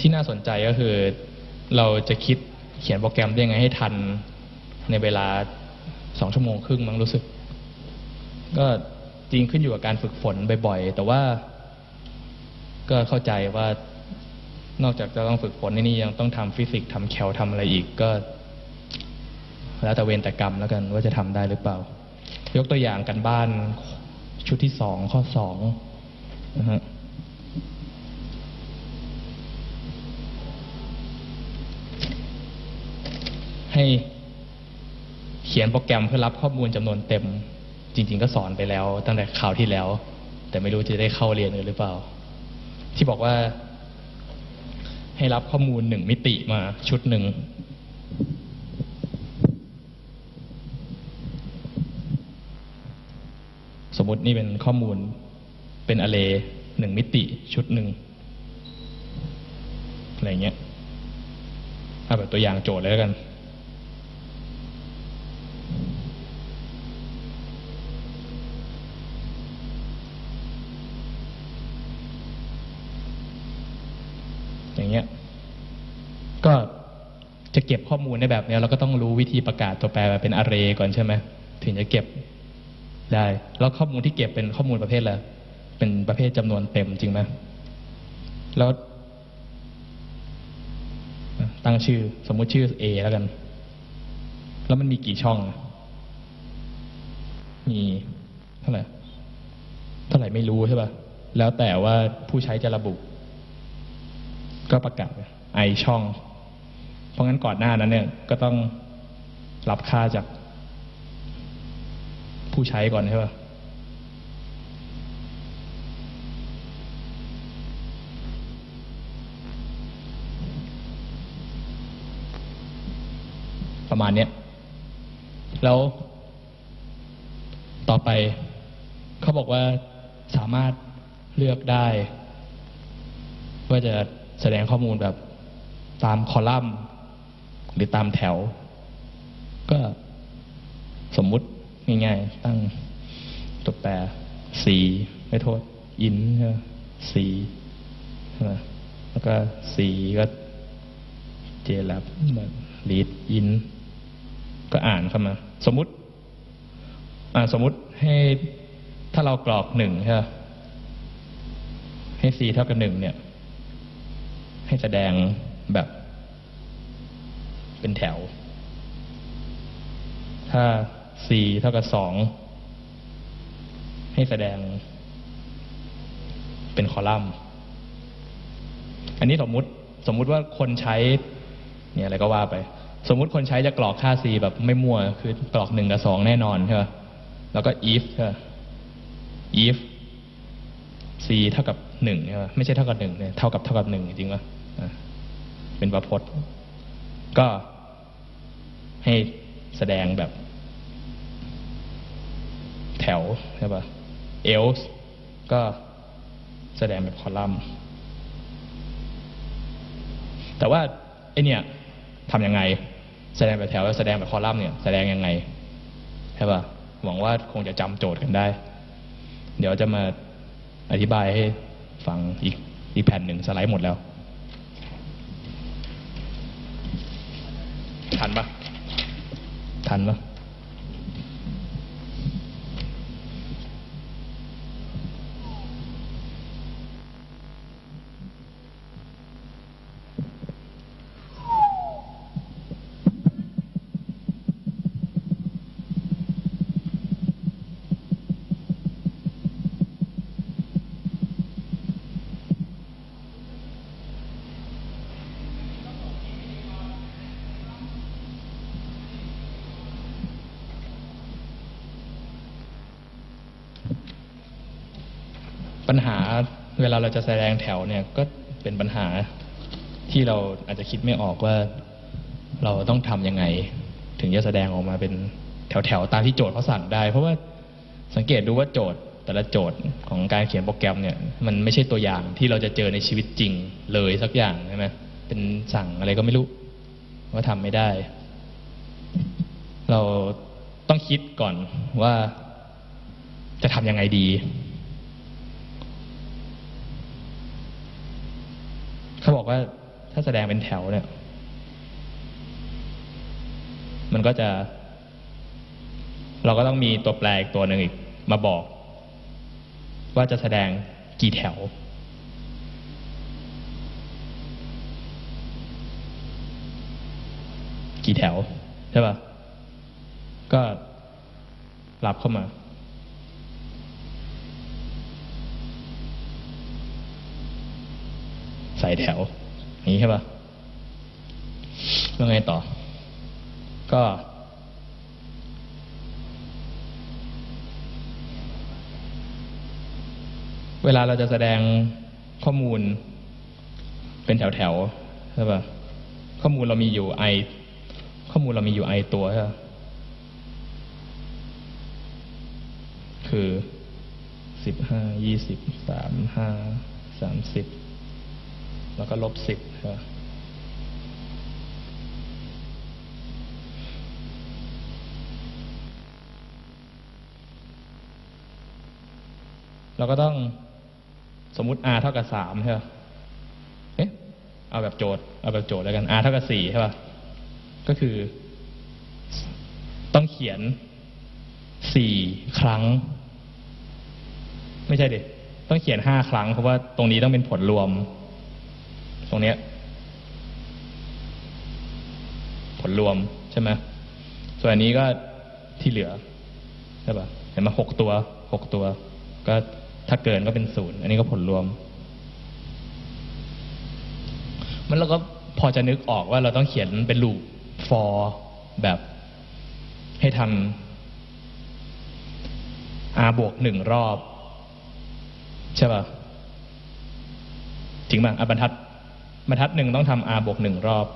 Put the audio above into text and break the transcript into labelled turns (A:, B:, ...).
A: ที่น่าสนใจก็คือ เราจะคิดเขียนโปรแกรมได้ยังไงให้ทันในเวลาสองชั่วโมงครึ่งมั้งรู้สึก ก็จริงขึ้นอยู่กับการฝึกฝนบ่อยๆ แต่ว่าก็เข้าใจว่านอกจากจะต้องฝึกฝนในนี่ยังต้องทำฟิสิกส์ทำแคลทำอะไรอีกก็ แล้วแต่เวรแต่กรรมแล้วกันว่าจะทำได้หรือเปล่า ยกตัวอย่างกันบ้านชุดที่สองข้อสองนะฮะ ให้เขียนโปรแกรมเพื่อรับข้อมูลจำนวนเต็ม จริง ๆ ก็สอนไปแล้ว ตั้งแต่ข่าวที่แล้ว แต่ไม่รู้จะได้เข้าเรียนหรือเปล่า ที่บอกว่าให้รับข้อมูลหนึ่งมิติมาชุดหนึ่งสมมตินี่เป็นข้อมูลเป็นอ r เรหนึ่งมิติชุดหนึ่งอะไรเงี้ยเอาแบบตัวอย่างโจทย์เลยแล้วกัน อย่างเงี้ย ก็จะ เก็บข้อมูลในแบบนี้เราก็ต้องรู้วิธีประกาศตัวแปรเป็น array ก่อนใช่ไหมถึงจะเก็บได้ แล้วข้อมูลที่เก็บเป็นข้อมูลประเภทอะไรเป็นประเภทจำนวนเต็มจริงไหมแล้วตั้งชื่อสมมุติชื่อ A แล้วกัน แล้วมันมีกี่ช่อง มีเท่าไหร่เท่าไหร่ไม่รู้ใช่ป่ะ แล้วแต่ว่าผู้ใช้จะระบุ ก็ประกาศไอช่อง ราะงั้นก่อนหน้านั้นเนี่ยก็ต้องรับค่าจากผู้ใช้ก่อนใช่ป่ะประมาณเนี้ยแล้วต่อไปเขาบอกว่าสามารถเลือกได้ ว่าจะแสดงข้อมูลแบบตามคอลัมน์ หรือตามแถว ก็สมมุติง่ายๆ ตั้งตัวแปรสีไม่โทษ อินใช่ไหมสีใช่ไหมแล้วก็สีก็เจลับลีดอิน ก็อ่านเข้ามา สมมุติอ่าสมมุติให้ถ้าเรากรอกหนึ่งใช่ไหมให้ c เท่ากับหนึ่งเนี่ย ให้แสดงแบบ เป็นแถว ถ้า c เท่ากับสองให้แสดง เป็นคอลัมน์ อันนี้สมมุติสมมุติว่าคนใช้ เนี่ยอะไรก็ว่าไป สมมุติคนใช้จะกรอกค่า c แบบไม่มั่ว คือกรอกหนึ่งกับสองแน่นอนใช่ไหมแล้วก็ if ใช่ไหม if c เท่ากับหนึ่งใช่ไหมไม่ใช่เท่ากับหนึ่งเนี่ยเท่ากับเท่ากับหนึ่งจริงป่ะอะเป็นประพจน์ ก็ให้แสดงแบบ แถวใช่ป่ะ else ก็แสดงแบบคอลัมน์ แต่ว่าไอเนี่ยทำยังไง แสดงแบบแถวแล้วแสดงแบบคอลัมน์เนี่ยแสดงยังไงใช่ป่ะหวังว่าคงจะจำโจทย์กันได้ เดี๋ยวจะมาอธิบายให้ฟังอีกอีกแผ่นหนึ่งสไลด์หมดแล้ว ทันปะทันปะ ปัญหาเวลาเราจะแสดงแถวเนี่ยก็เป็นปัญหาที่เราอาจจะคิดไม่ออกว่าเราต้องทำยังไง ถึงจะแสดงออกมาเป็นแถวๆตามที่โจทย์เขาสั่งได้ เพราะว่าสังเกตดูว่าโจทย์แต่ละโจทย์ของการเขียนโปรแกรมเนี่ยมันไม่ใช่ตัวอย่างที่เราจะเจอในชีวิตจริงเลยสักอย่างใช่ไหมเป็นสั่งอะไรก็ไม่รู้ว่าทำไม่ได้ เราต้องคิดก่อนว่าจะทำยังไงดี เขาบอก บอก ว่าถ้าแสดงเป็นแถวเนี่ย มันก็จะ เราก็ต้องมีตัวแปรอีกตัวหนึ่งอีกมาบอก ว่าจะแสดงกี่แถว กี่แถว ใช่ป่ะ ก็รับเข้ามา ใส่แถว อย่างนี้ใช่ป่ะแล้วไงต่อ ก็ เวลาเราจะแสดงข้อมูล เป็นแถวๆใช่ป่ะข้อมูลเรามีอยู่ไอข้อมูลเรามีอยู่ไอตัวใช่ป่ะคือสิบห้ายี่สิบสามห้าสามสิบ แล้วก็ลบสิบเราก็ต้องสมมุติ r เท่ากับสามใช่ป่ะเอ๊ะเอาแบบโจทย์ เอาแบบโจทย์แล้วกัน r เท่ากับสี่ใช่ป่ะ ก็คือ ต้องเขียนสี่ครั้ง ไม่ใช่ดิต้องเขียนห้าครั้ง เพราะว่าตรงนี้ต้องเป็นผลรวม ตรงเนี้ย ผลรวมใช่ไหมส่วนอันนี้ก็ที่เหลือใช่ป่ะเห็นไหมหกตัวหกตัว ก็ถ้าเกินก็เป็นศูนย์อันนี้ก็ผลรวม มันเราก็พอจะนึกออกว่าเราต้องเขียนเป็นลูป for แบบให้ทำ r บวกหนึ่งรอบ ใช่ป่ะจริงป่ะบรรทัด บรรทัดหนึ่งต้องทำ r บวกหนึ่งรอบ